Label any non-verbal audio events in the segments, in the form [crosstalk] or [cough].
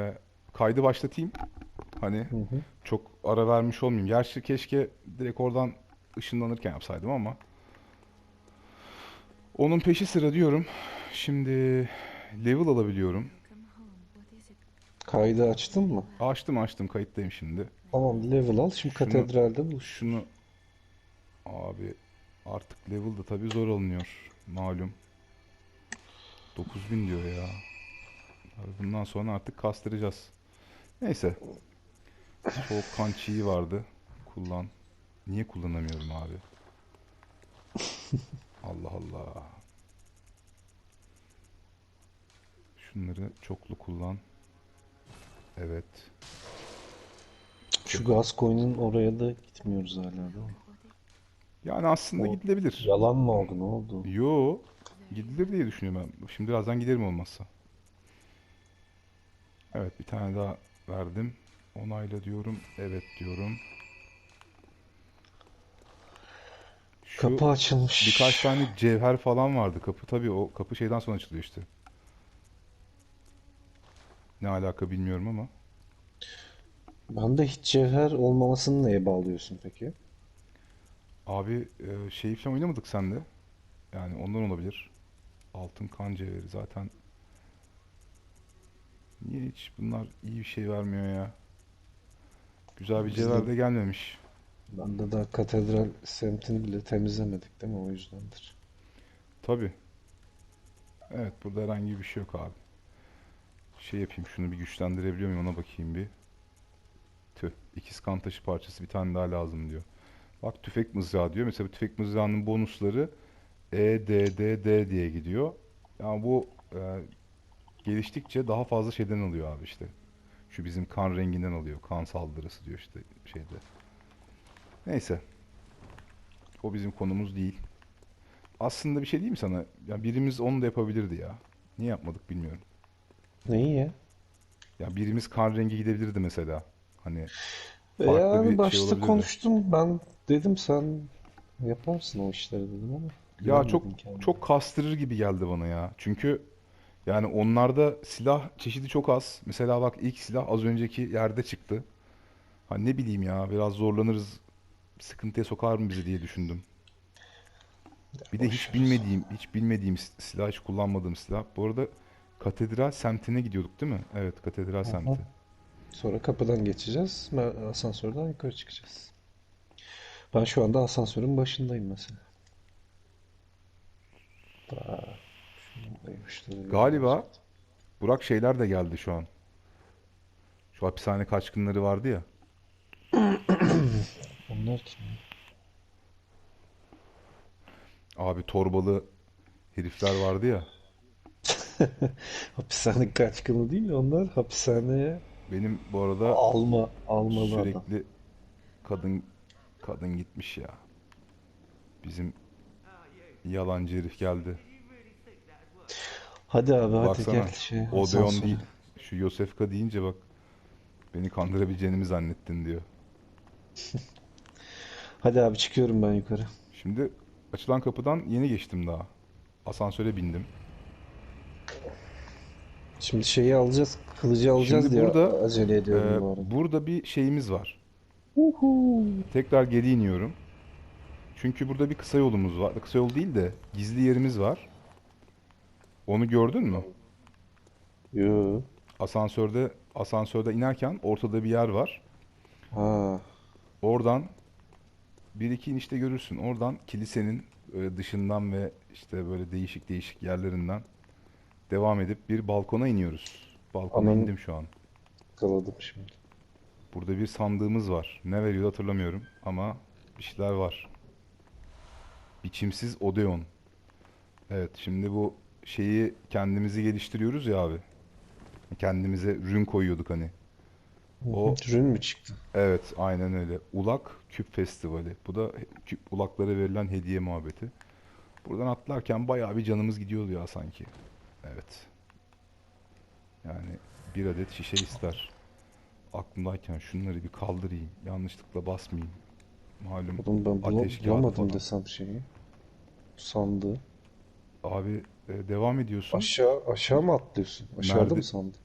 Ee, kaydı başlatayım. Hani Hı hı. çok ara vermiş olmayayım. Gerçi keşke direkt oradan ışınlanırken yapsaydım ama. Onun peşi sıra diyorum. Şimdi level alabiliyorum. Kaydı açtın mı? Açtım açtım kayıttayım şimdi. Tamam level al. Şimdi Şunu- katedralde buluş. Şunu abi artık level da tabii zor alınıyor. Malum. 9000 diyor ya. Abi bundan sonra artık kastıracağız. Neyse. Soğuk kan çiği vardı. Kullan. Niye kullanamıyorum abi? Allah Allah. Şunları çoklu kullan. Evet. Şu gaz coin'in oraya da gitmiyoruz hala değil mi? Yani aslında O- gidilebilir. Yalan mı oldu? Ne oldu? Yo, gidilir diye düşünüyorum ben. Şimdi birazdan giderim olmazsa. Evet, bir tane daha verdim. Onayla diyorum. Evet diyorum. Şu Kapı açılmış. birkaç tane cevher falan vardı. Kapı tabii o kapı şeyden sonra açılıyor işte. Ne alaka bilmiyorum ama. Bende hiç cevher olmamasını neye bağlıyorsun peki? Abi e, şey falan oynamadık sende. Yani ondan olabilir. Altın kan cevheri zaten. Niye hiç bunlar iyi bir şey vermiyor ya? Güzel bir Bizde- cevher de gelmemiş. Bende daha katedral semtini bile temizlemedik değil mi? O yüzdendir. Tabii. Evet burada herhangi bir şey yok abi. Şey yapayım şunu bir güçlendirebiliyor muyum ona bakayım bir. Tüh. ikiz kan taşı parçası bir tane daha lazım diyor. Bak tüfek mızrağı diyor. Mesela bu tüfek mızrağının bonusları E, D, D, D diye gidiyor. Yani bu e, geliştikçe daha fazla şeyden alıyor abi işte. Şu bizim kan renginden alıyor. Kan saldırısı diyor işte şeyde. Neyse. O bizim konumuz değil. Aslında bir şey değil mi sana? Ya birimiz onu da yapabilirdi ya. Niye yapmadık bilmiyorum. Neyi ya? Ya birimiz kan rengi gidebilirdi mesela. Hani E Farklı yani bir şey başta olabilirdi. konuştum. Ben dedim sen yaparsın o işleri dedim ama ya çok güvenmedim kendime. çok kastırır gibi geldi bana ya. Çünkü yani onlarda silah çeşidi çok az. Mesela bak ilk silah az önceki yerde çıktı. Hani ne bileyim ya biraz zorlanırız. Sıkıntıya sokar mı bizi diye düşündüm. Bir de hiç bilmediğim, hiç bilmediğim silah, hiç kullanmadığım silah. Bu arada Katedral semtine gidiyorduk değil mi? Evet, Katedral Aha. semti. Sonra kapıdan geçeceğiz. Asansörden yukarı çıkacağız. Ben şu anda asansörün başındayım mesela. Yapıştırıyorum. Galiba Burak şeyler de geldi şu an. Şu hapishane kaçkınları vardı ya. [coughs] Onlar kim? Abi torbalı herifler vardı ya. [laughs] Hapishane kaçkını değil onlar hapishaneye Benim bu arada alma almalı adam. sürekli kadın kadın gitmiş ya. Bizim yalancı herif geldi. Hadi abi hadi Baksana. gel şey Odeon asansöre. değil. Şu Yosefka deyince bak. Beni kandırabileceğini mi zannettin diyor. [laughs] Hadi abi çıkıyorum ben yukarı. Şimdi açılan kapıdan yeni geçtim daha. Asansöre bindim. Şimdi şeyi alacağız, kılıcı alacağız Şimdi diye burada, acele ediyorum Ee, bu arada. burada bir şeyimiz var. Uhu. Tekrar geri iniyorum. Çünkü burada bir kısa yolumuz var. Kısa yol değil de gizli yerimiz var. Onu gördün mü? Yo. Asansörde asansörde inerken ortada bir yer var. Ha. Oradan bir iki inişte görürsün. Oradan kilisenin böyle dışından ve işte böyle değişik değişik yerlerinden devam edip bir balkona iniyoruz. Balkona Aman- indim şu an. Kaladım şimdi. Burada bir sandığımız var. Ne veriyor hatırlamıyorum ama bir şeyler var. Biçimsiz Odeon. Evet, şimdi bu şeyi kendimizi geliştiriyoruz ya abi. Kendimize rün koyuyorduk hani. O Rün mü çıktı? evet, aynen öyle. Ulak Küp Festivali. Bu da küp, ulaklara verilen hediye muhabbeti. Buradan atlarken bayağı bir canımız gidiyordu ya sanki. Evet. Yani bir adet şişe ister. Aklımdayken şunları bir kaldırayım. Yanlışlıkla basmayayım. Malum Oğlum ben bula- ateş kağıdı bulamadım falan. desem şeyi. Sandığı. Abi e, devam ediyorsun. Aşağı aşağı mı atlıyorsun? Aşağıda mı sandık?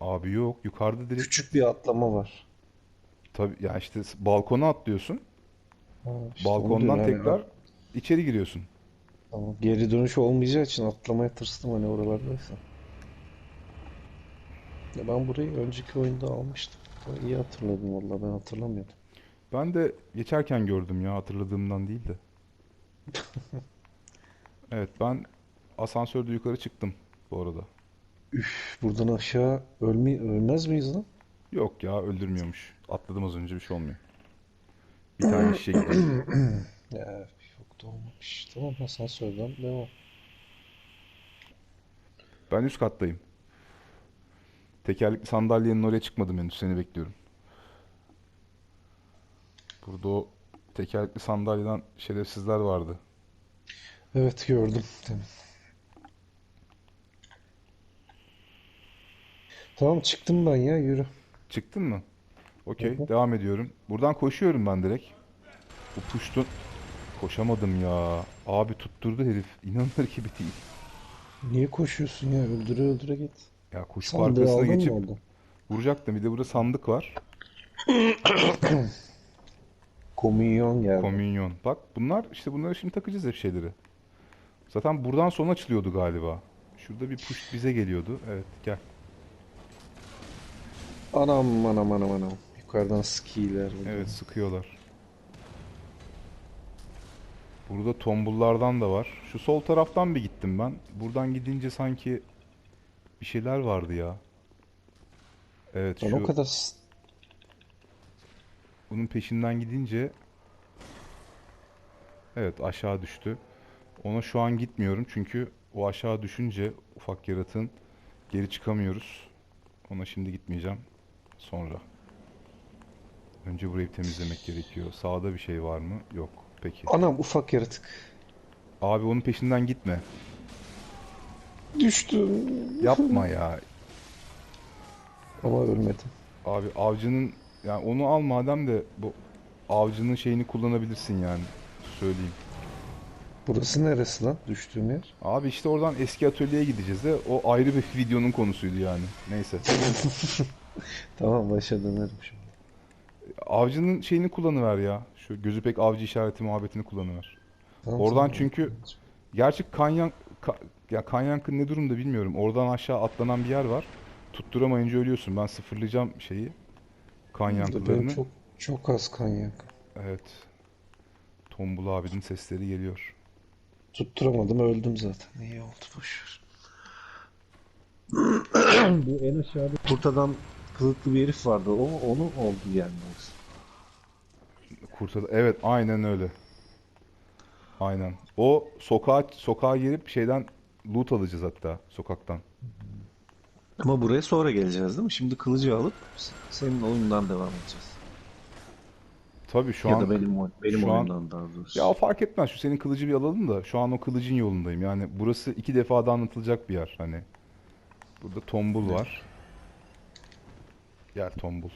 Abi yok yukarıda direkt Küçük bir atlama var. tabii ya işte s- balkona atlıyorsun. Ha, işte onu Balkondan diyorum yani. tekrar içeri giriyorsun. Tamam. Geri dönüş olmayacağı için atlamaya tırstım hani oralardaysa. Ya ben burayı önceki oyunda almıştım. Ya İyi hatırladım vallahi ben hatırlamıyordum. Ben de geçerken gördüm ya hatırladığımdan değil de. [laughs] Evet ben asansörde yukarı çıktım bu arada. Buradan aşağı ölme, ölmez miyiz lan? Yok ya öldürmüyormuş. Atladım az önce bir şey olmuyor. Bir [clears throat] tane şişe gidiyor. [clears throat] Ya yok da olmamış. Tamam asansörden devam. Ben üst kattayım. Tekerlekli sandalyenin oraya çıkmadım henüz. Seni bekliyorum. Burada o tekerlekli sandalyeden şerefsizler vardı. Evet gördüm. Tamam. Tamam çıktım ben ya yürü. Çıktın mı? Okey, Hı hı. devam ediyorum. Buradan koşuyorum ben direkt. Bu puştun. Koşamadım ya. Abi tutturdu herif. İnanılır gibi değil. Niye koşuyorsun ya? Öldüre öldüre git. Ya koşup Sandığı arkasına aldın mı geçip orada? vuracaktım. Bir de burada sandık var. [coughs] Komünyon geldi. Komünyon. Bak bunlar işte bunları şimdi takacağız hep şeyleri. Zaten buradan sonra açılıyordu galiba. Şurada bir push bize geliyordu. Evet gel. Anam anam anam anam. Yukarıdan skiler. Evet sıkıyorlar. Burada tombullardan da var. Şu sol taraftan bir gittim ben. Buradan gidince sanki bir şeyler vardı ya. Evet Ben o şu kadar s- bunun peşinden gidince Evet aşağı düştü. Ona şu an gitmiyorum çünkü o aşağı düşünce ufak yaratığın geri çıkamıyoruz. Ona şimdi gitmeyeceğim. Sonra. Önce burayı temizlemek gerekiyor. Sağda bir şey var mı? Yok. Peki. Anam ufak yaratık. Abi onun peşinden gitme. Düştüm. Yapma ya. Ama ölmedim. Abi avcının yani onu al madem de bu avcının şeyini kullanabilirsin yani. Söyleyeyim. Burası neresi lan? Düştüğüm yer. Abi işte oradan eski atölyeye gideceğiz de o ayrı bir videonun konusuydu yani. Neyse. [laughs] [laughs] Tamam başa dönerim şimdi. Avcının şeyini kullanıver ya. Şu gözü pek avcı işareti muhabbetini kullanıver. Tamam, Oradan tamam. çünkü gerçi Kanyan Ka- ya Kanyank'ın ne durumda bilmiyorum. Oradan aşağı atlanan bir yer var. Tutturamayınca ölüyorsun. Ben sıfırlayacağım şeyi. Kan Benim yankılarını. çok çok az kan yankı. Evet. Tombul abinin sesleri geliyor. Tutturamadım öldüm zaten. İyi oldu boşver. Bu en aşağıda kurt adam kılıklı bir herif vardı. O onu oldu yani. Kurtada evet aynen öyle. Aynen. O sokağa sokağa girip şeyden loot alacağız hatta sokaktan. Ama buraya sonra geleceğiz değil mi? Şimdi kılıcı alıp senin oyundan devam edeceğiz. Tabii şu ya an da benim benim şu an- oyundan daha doğrusu. ya fark etmez. Şu senin kılıcı bir alalım da şu an o kılıcın yolundayım. Yani burası iki defa da anlatılacak bir yer hani. Burada tombul var. Gel tombul.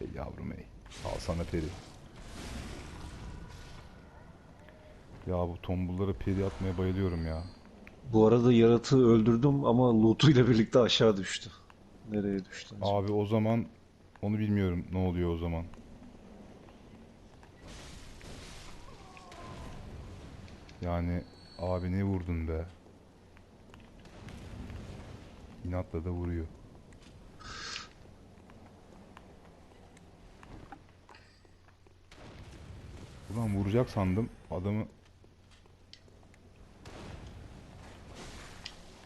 Ey yavrum ey. Al sana peri. Ya bu tombullara peri atmaya bayılıyorum ya. Bu arada yaratığı öldürdüm ama lootuyla birlikte aşağı düştü. Nereye düştü? acaba? Abi o zaman onu bilmiyorum ne oluyor o zaman. Yani abi ne vurdun be? İnatla da vuruyor. Ulan vuracak sandım adamı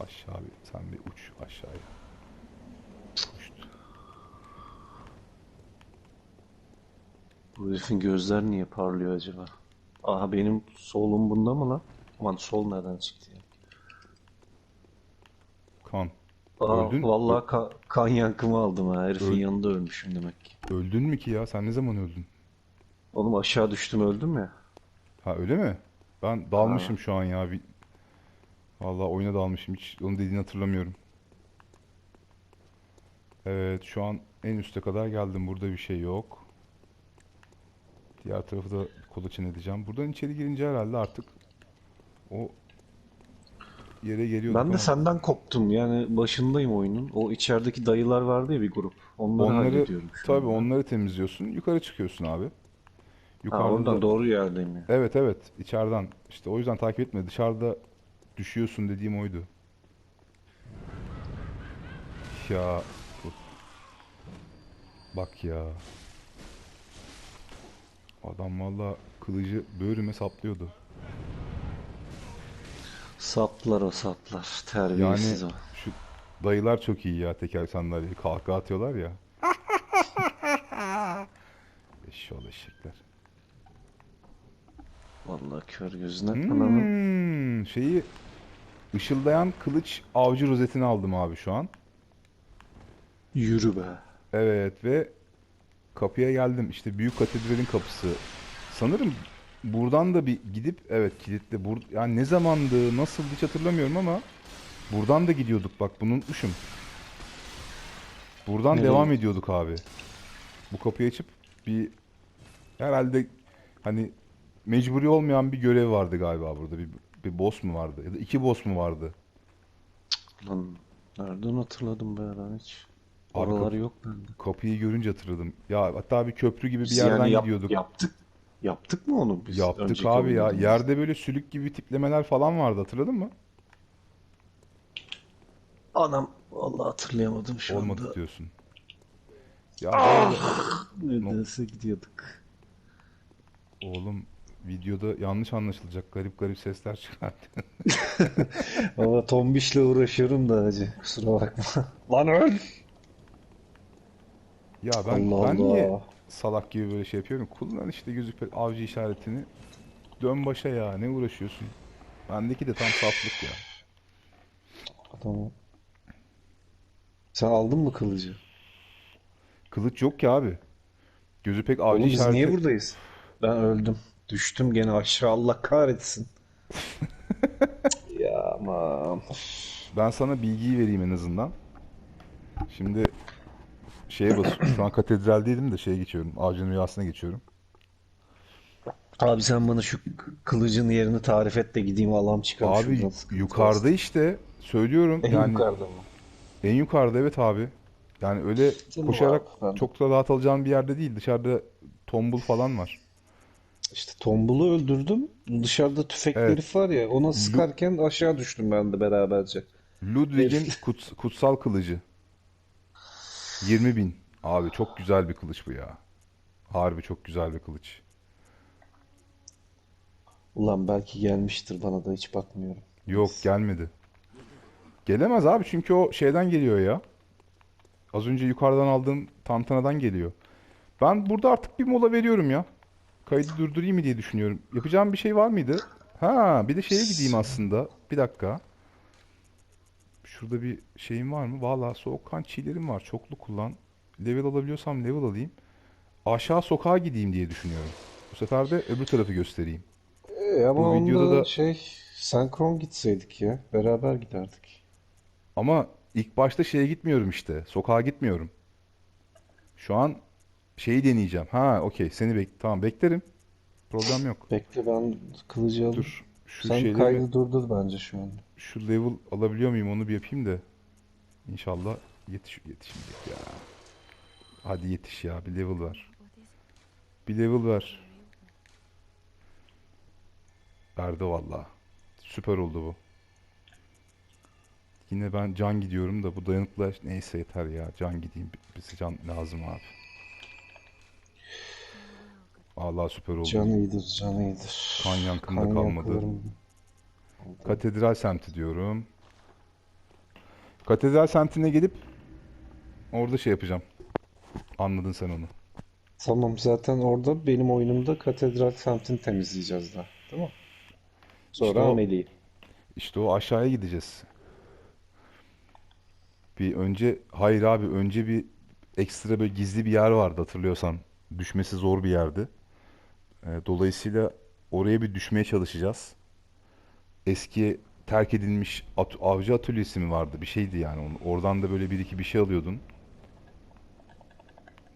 aşağı bir sen bir uç aşağıya. Uçtu. Bu herifin gözler niye parlıyor acaba? Aha benim solum bunda mı lan? Aman sol nereden çıktı ya? Kan. Aa, Öldün- vallahi ka- kan yankımı aldım ha. Herifin Öl- yanında ölmüşüm demek ki. Öldün mü ki ya? Sen ne zaman öldün? Oğlum aşağı düştüm öldüm ya. Ha öyle mi? Ben dalmışım şu an ya. Bir... Vallahi oyuna dalmışım. Hiç onun dediğini hatırlamıyorum. Evet şu an en üste kadar geldim. Burada bir şey yok. Diğer tarafı da kolaçan edeceğim. Buradan içeri girince herhalde artık o yere geliyorduk Ben de ama senden koptum. Yani başındayım oyunun. O içerideki dayılar vardı ya bir grup. Onları, onları hallediyorum şu tabii onları temizliyorsun. Yukarı çıkıyorsun abi. Ha, Yukarıda oradan da- doğru yerdeyim ya. Evet evet içeriden. İşte o yüzden takip etme. Dışarıda düşüyorsun dediğim oydu. Ya bak ya. Adam valla kılıcı böğrüme saplıyordu. Saplar o saplar. Terbiyesiz Yani o. şu dayılar çok iyi ya teker sandalyeye kahkaha atıyorlar ya. [laughs] Eşşoğlu eşekler. Vallahi kör gözüne ananın. Hmm, şeyi ışıldayan kılıç avcı rozetini aldım abi şu an. Yürü be. Evet ve kapıya geldim. İşte büyük katedralin kapısı. Sanırım buradan da bir gidip evet kilitli. Bur yani ne zamandı, nasıl hiç hatırlamıyorum ama buradan da gidiyorduk. Bak bunu unutmuşum. Buradan Nereye? devam ediyorduk abi. Bu kapıyı açıp bir herhalde hani mecburi olmayan bir görev vardı galiba burada. Bir, bir boss mu vardı? Ya da iki boss mu vardı? Lan nereden hatırladım be ben hiç. Abi Oralar kap- yok bende. Kapıyı görünce hatırladım. Ya hatta bir köprü gibi bir Biz yerden yani yap- gidiyorduk. Yaptık. Yaptık mı onu biz Yaptık önceki abi ya. oynadığımızda? Yerde böyle sülük gibi tiplemeler falan vardı hatırladın mı? Anam vallahi hatırlayamadım şu Olmadı anda. diyorsun. Ya bu arada- Neredeyse gidiyorduk. oğlum videoda yanlış anlaşılacak garip garip sesler çıkarttı. [laughs] Valla tombişle uğraşıyorum da hacı. Kusura bakma. Lan öl! Ya ben Allah ben niye Allah. salak gibi böyle şey yapıyorum? Kullan işte gözük avcı işaretini. Dön başa ya ne uğraşıyorsun? Bendeki de tam saflık ya. Tamam. Sen aldın mı kılıcı? Kılıç yok ki abi. Gözü pek avcı Oğlum biz işareti. niye buradayız? Ben öldüm. Düştüm gene aşağı Allah kahretsin. [laughs] ya aman. Ben sana bilgiyi vereyim en azından. Şimdi şeye basıyorum. Şu an katedraldeydim de şeye geçiyorum. Avcının rüyasına geçiyorum. Abi sen bana şu kılıcın yerini tarif et de gideyim Allah'ım çıkar Abi şuradan. Yukarıda olsun. işte söylüyorum En yani yukarıda mı? en yukarıda evet abi. Yani öyle Canım koşarak abi, çok da rahat alacağın bir yerde değil. Dışarıda tombul falan var. İşte tombulu öldürdüm. Dışarıda tüfekli Evet. herif var ya ona sıkarken aşağı düştüm ben de beraberce. Ludwig'in kuts- kutsal kılıcı. 20 bin. Abi çok güzel bir kılıç bu ya. Harbi çok güzel bir kılıç. Ulan belki gelmiştir bana da hiç bakmıyorum. Yok gelmedi. Gelemez abi çünkü o şeyden geliyor ya. Az önce yukarıdan aldığım tantanadan geliyor. Ben burada artık bir mola veriyorum ya. Kaydı durdurayım mı diye düşünüyorum. Yapacağım bir şey var mıydı? Ha, bir de şeye gideyim aslında. Bir dakika. Şurada bir şeyim var mı? Valla soğukkan çiğlerim var. Çoklu kullan. Level alabiliyorsam level alayım. Aşağı sokağa gideyim diye düşünüyorum. Bu sefer de öbür tarafı göstereyim. E ama Bu onda videoda da- şey senkron gitseydik ya. Beraber giderdik. Ama ilk başta şeye gitmiyorum işte. Sokağa gitmiyorum. Şu an şeyi deneyeceğim. Ha, okey. Seni bek tamam beklerim. Problem yok. Bekle ben kılıcı alayım. Dur. Şu Sen şeyleri kaydı durdur bence şu an. şu level alabiliyor muyum onu bir yapayım da. İnşallah yetiş yetişmeyecek ya. Hadi yetiş ya. Bir level ver. Bir level ver. Verdi valla. Süper oldu bu. Yine ben can gidiyorum da bu dayanıklı neyse yeter ya. Can gideyim. Bize can lazım abi. Vallahi süper oldu. Can iyidir, can iyidir. Kan yankımda Kan kalmadı. Katedral semti diyorum. Katedral semtine gelip orada şey yapacağım. Anladın sen onu. Tamam zaten orada benim oyunumda katedral semtini temizleyeceğiz daha. Tamam. Sonra İşte ameliyi. İşte o aşağıya gideceğiz. Bir önce hayır abi önce bir ekstra böyle gizli bir yer vardı hatırlıyorsan. Düşmesi zor bir yerdi. Ee, dolayısıyla oraya bir düşmeye çalışacağız. Eski terk edilmiş at- avcı atölyesi mi vardı? Bir şeydi yani. Oradan da böyle bir iki bir şey alıyordun.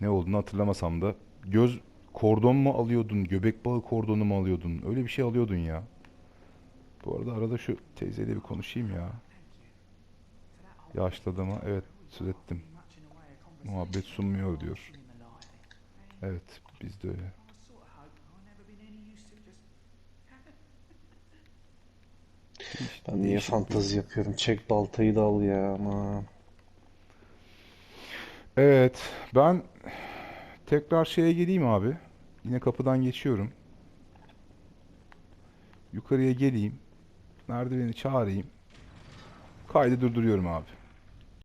Ne olduğunu hatırlamasam da. Göz kordon mu alıyordun? Göbek bağı kordonu mu alıyordun? Öyle bir şey alıyordun ya. Bu arada arada şu teyzeyle bir konuşayım ya. Yaşlı adama evet söz ettim. Muhabbet sunmuyor diyor. Evet biz de öyle. Ben niye fantazi yapıyorum? Çek baltayı da al ya ama. Evet ben tekrar şeye geleyim abi. Yine kapıdan geçiyorum. Yukarıya geleyim. Merdiveni çağırayım. Kaydı durduruyorum abi.